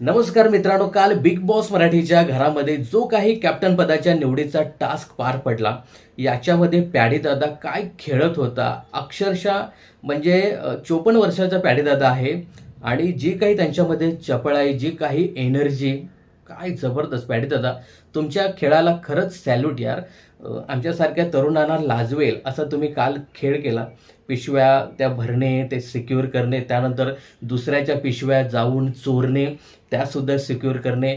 नमस्कार मित्रांनो काल बिग बॉस मराठीच्या घरामध्ये जो काही कॅप्टन पदाच्या निवडीचा टास्क पार पडला याच्यामध्ये पॅडीदादा काय खेळत होता? अक्षरशः म्हणजे चोपन्न वर्षाचा पॅडीदादा आहे आणि जी काही त्यांच्यामध्ये चपळाई जी काही एनर्जी काय जबरदस्त पॅडीदादा तुमच्या खेळाला खरंच सॅल्यूट यार. आमच्यासारख्या तरुणांना लाजवेल असा तुम्ही काल खेळ केला. पिशव्या त्या भरणे ते सिक्युअर करणे त्यानंतर दुसऱ्याच्या पिशव्या जाऊन चोरणे त्यासुद्धा सिक्युअर करणे.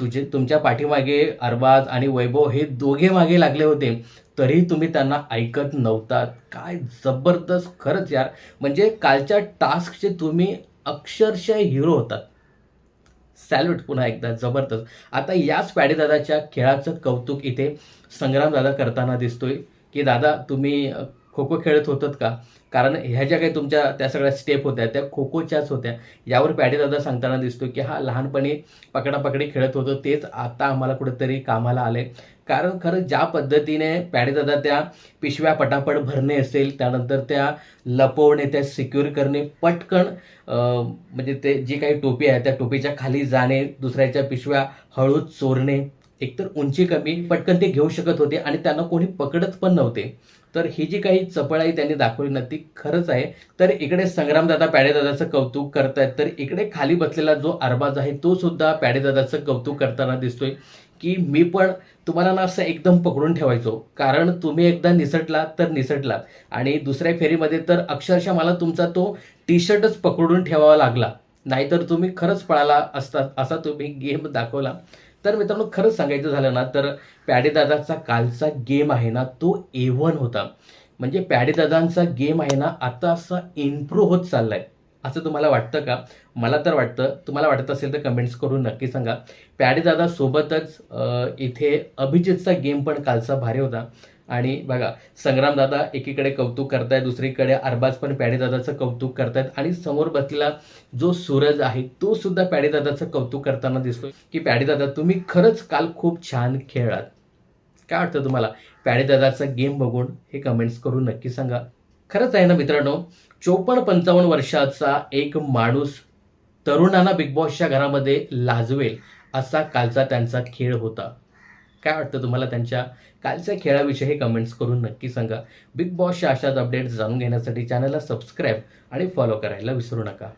तुझे तुमच्या पाठीमागे अरबाज आणि वैभव हे दोघे मागे लागले होते. तरी तुम्ही त्यांना ऐकत नव्हतात. काय जबरदस्त खरंच यार. म्हणजे कालच्या टास्कचे तुम्ही अक्षरशः हिरो होतात. सॅल्यूट पुन्हा एकदा जबरदस्त. आता याच पॅडेदादाच्या खेळाचं कौतुक इथे संग्रामदादा करताना दिसतोय की दादा तुम्ही खो खो खेळत होतात का? कारण ह्या ज्या काही तुमच्या त्या सगळ्या स्टेप होत्या त्या खो खोच्याच होत्या. यावर पॅडेदादा सांगताना दिसतो की हा लहानपणी पकडापकडी खेळत होतो तेच आता आम्हाला कुठेतरी कामाला आले कारण खरं ज्या पद्धतीने पॅडेदादा त्या पिशव्या पटापट भरणे असेल त्यानंतर त्या लपवणे त्या सिक्युअर करणे पटकन म्हणजे ते जी काही टोपी आहे त्या टोपीच्या खाली जाणे दुसऱ्याच्या पिशव्या हळूच चोरणे एकतर उंची कमी पटकन ते घेऊ शकत होते आणि त्यांना कोणी पकडत पण नव्हते. तर ही जी काही चपळाई त्यांनी दाखवली ना ती खरंच आहे. तर इकडे संग्रामदादा पॅडेदादाचं कौतुक करतायत. तर इकडे खाली बसलेला जो अरबाज आहे तो सुद्धा पॅडेदादाचं कौतुक करताना दिसतोय. की मी पण तुम्हाला ना असं एकदम पकडून ठेवायचो. कारण तुम्ही एकदा निसटलात तर निसटलात. आणि दुसऱ्या फेरीमध्ये तर अक्षरशः मला तुमचा तो टी शर्टच पकडून ठेवावा लागला. नाहीतर तुम्ही खरंच पळाला असता असा तुम्ही गेम दाखवला. तर मित्रांनो खरंच सांगायचं झालं ना तर पॅडेदादाचा कालचा गेम आहे ना तो ए वन होता. म्हणजे पॅडेदादांचा गेम आहे ना आता असा इम्प्रूव्ह होत चाललाय. असं तुम्हाला वाटतं का? मला तर वाटतं. तुम्हाला वाटत असेल तर कमेंट्स करून नक्की सांगा. पॅडेदादासोबतच इथे अभिजितचा गेम पण कालचा भारी होता. आणि बघा संग्रामदादा एकीकडे कौतुक करतायत दुसरीकडे अरबाज पण पॅडेदादाचं कौतुक करतायत आणि समोर बसलेला जो सूरज आहे तो सुद्धा पॅडेदादाचं कौतुक करताना दिसतोय की पॅडेदादा तुम्ही खरंच काल खूप छान खेळलात. काय वाटतं तुम्हाला? पॅडेदादाचा गेम बघून हे कमेंट्स करून नक्की सांगा. खरंच आहे ना मित्रांनो चोपन्न पंचावन्न वर्षाचा एक माणूस तरुणांना बिग बॉसच्या घरामध्ये लाजवेल असा कालचा त्यांचा खेळ होता. काय वाटतं तुम्हाला त्यांच्या कालच्या खेळाविषयी कमेंट्स करून नक्की सांगा. बिग बॉसच्या अशाच अपडेट्स जाणून घेण्यासाठी चॅनलला सबस्क्राईब आणि फॉलो करायला विसरू नका.